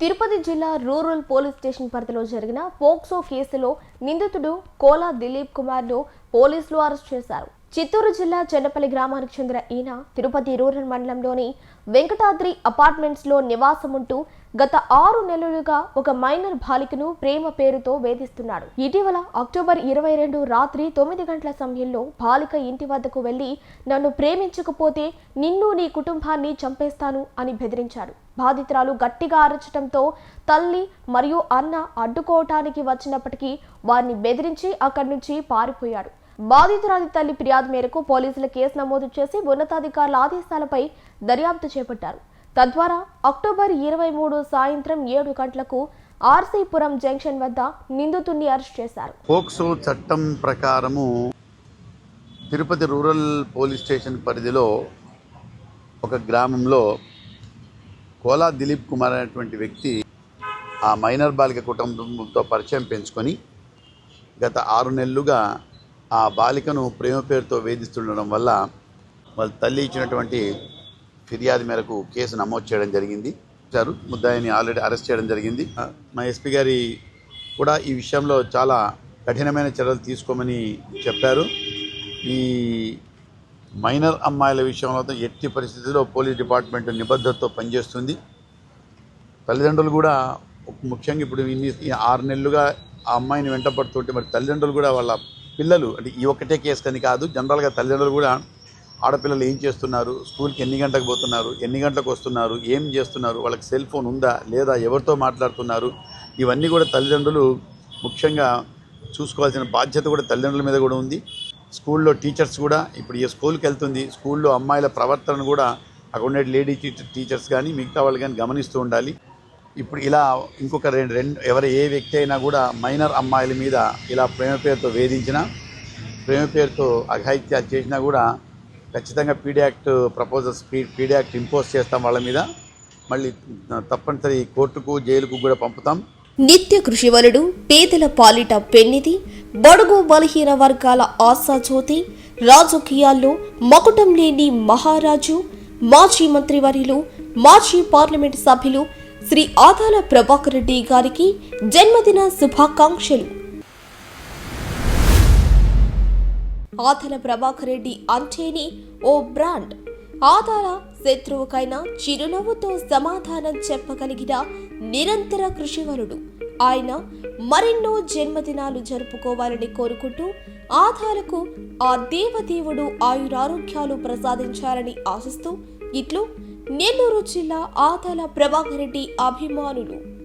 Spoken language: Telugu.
తిరుపతి జిల్లా రూరల్ పోలీస్ స్టేషన్ పరిధిలో జరిగిన పోక్సో కేసులో నిందితుడు కోలా దిలీప్ కుమార్ను పోలీసులు అరెస్ట్ చేశారు. చిత్తూరు జిల్లా చెన్నపల్లి గ్రామానికి చెందిన ఈయన తిరుపతి రూరల్ మండలంలోని వెంకటాద్రి అపార్ట్మెంట్స్లో నివాసముంటూ గత ఆరు నెలలుగా ఒక మైనర్ బాలికను ప్రేమ పేరుతో వేధిస్తున్నాడు. ఇటీవల అక్టోబర్ ఇరవై రెండు రాత్రి తొమ్మిది గంటల సమయంలో బాలిక ఇంటి వద్దకు వెళ్ళి నన్ను ప్రేమించకపోతే నిన్ను నీ కుటుంబాన్ని చంపేస్తాను అని బెదిరించాడు. బాధితురాలు గట్టిగా అరచడంతో తల్లి మరియు అన్న అడ్డుకోవటానికి వచ్చినప్పటికీ వారిని బెదిరించి అక్కడి నుంచి పారిపోయాడు. బాధితురాలి తల్లి ఫిర్యాదు మేరకు పోలీసులు కేసు నమోదు చేసి ఉన్నతాధికారుల ఆదేశాలపై దర్యాప్తు చేపట్టారు. తద్వారా అక్టోబర్ ఇరవై మూడు సాయంత్రం ఏడు గంటలకు ఆర్సీపురం జంక్షన్ వద్ద నిందితుడిని అరెస్ట్ చేశారు. పోక్సో చట్టం ప్రకారము తిరుపతి రూరల్ పోలీస్ స్టేషన్ పరిధిలో ఒక గ్రామంలో కోలా దిలీప్ కుమార్ అనేటువంటి వ్యక్తి ఆ మైనర్ బాలిక కుటుంబంతో పరిచయం పెంచుకొని గత ఆరు నెలలుగా ఆ బాలికను ప్రేమ పేరుతో వేధిస్తుండడం వల్ల వాళ్ళ తల్లి ఇచ్చినటువంటి ఫిర్యాదు మేరకు కేసు నమోదు చేయడం జరిగింది. ఇచ్చారు ముద్దాయిని ఆల్రెడీ అరెస్ట్ చేయడం జరిగింది. మా ఎస్పీ గారి కూడా ఈ విషయంలో చాలా కఠినమైన చర్యలు తీసుకోమని చెప్పారు. ఈ మైనర్ అమ్మాయిల విషయంలో ఎట్టి పరిస్థితుల్లో పోలీస్ డిపార్ట్మెంట్ నిబద్ధతతో పనిచేస్తుంది. తల్లిదండ్రులు కూడా ముఖ్యంగా ఇప్పుడు ఇన్ని ఈ ఆరు నెలలుగా ఆ అమ్మాయిని వెంటపడుతుంటే మరి తల్లిదండ్రులు కూడా వాళ్ళ పిల్లలు అంటే ఈ ఒక్కటే కేసు కని కాదు జనరల్గా తల్లిదండ్రులు కూడా ఆడపిల్లలు ఏం చేస్తున్నారు స్కూల్కి ఎన్ని గంటలకు పోతున్నారు ఎన్ని గంటలకు వస్తున్నారు ఏం చేస్తున్నారు వాళ్ళకి సెల్ ఫోన్ ఉందా లేదా ఎవరితో మాట్లాడుతున్నారు ఇవన్నీ కూడా తల్లిదండ్రులు ముఖ్యంగా చూసుకోవాల్సిన బాధ్యత కూడా తల్లిదండ్రుల మీద కూడా ఉంది. స్కూల్లో టీచర్స్ కూడా ఇప్పుడు ఈ స్కూల్కి వెళ్తుంది స్కూల్లో అమ్మాయిల ప్రవర్తన కూడా అక్కడ ఉండే లేడీ టీచర్స్ కానీ మిగతా వాళ్ళు కానీ గమనిస్తూ ఉండాలి. ఇప్పుడు ఇలా ఇంకొక రెండు రెండు ఎవరు ఏ వ్యక్తి అయినా కూడా మైనర్ అమ్మాయిల మీద ఇలా ప్రేమ పేరుతో వేధించిన ప్రేమ పేరుతో అఘాయిత్యాలు చేసినా కూడా ఖచ్చితంగా PD act proposals P PD act impose చేస్తాం వాళ్ళ మీద. మళ్ళీ తప్పనిసరి కోర్టుకు జైలుకు కూడా పంపుతాం. నిత్య కృషివలుడు పేదల పాలిట పెన్నిది బడుగు బలహీన వర్గాల ఆశాజ్యోతి రాజకీయాల్లో మకుటం లేని మహారాజు మాజీ మంత్రివర్యులు మాజీ పార్లమెంట్ సభ్యులు శ్రీ ఆదాల ప్రభాకర్ రెడ్డి గారికి జన్మదిన శుభాకాంక్షలు. ఆదాల ప్రభాకర్ రెడ్డి అంటేనే ఓ బ్రాండ్. ఆదాల శత్రువుకైనా చిరునవ్వుతో సమాధానం చెప్పగలిగిన నిరంతర కృషివరుడు. ఆయన మరెన్నో జన్మదినాలు జరుపుకోవాలని కోరుకుంటూ ఆధాలకు ఆ దేవదేవుడు ఆయురారోగ్యాలు ప్రసాదించాలని ఆశిస్తూ ఇట్లు నెల్లూరు జిల్లా ఆదాల ప్రభాకర్ రెడ్డి అభిమానులు.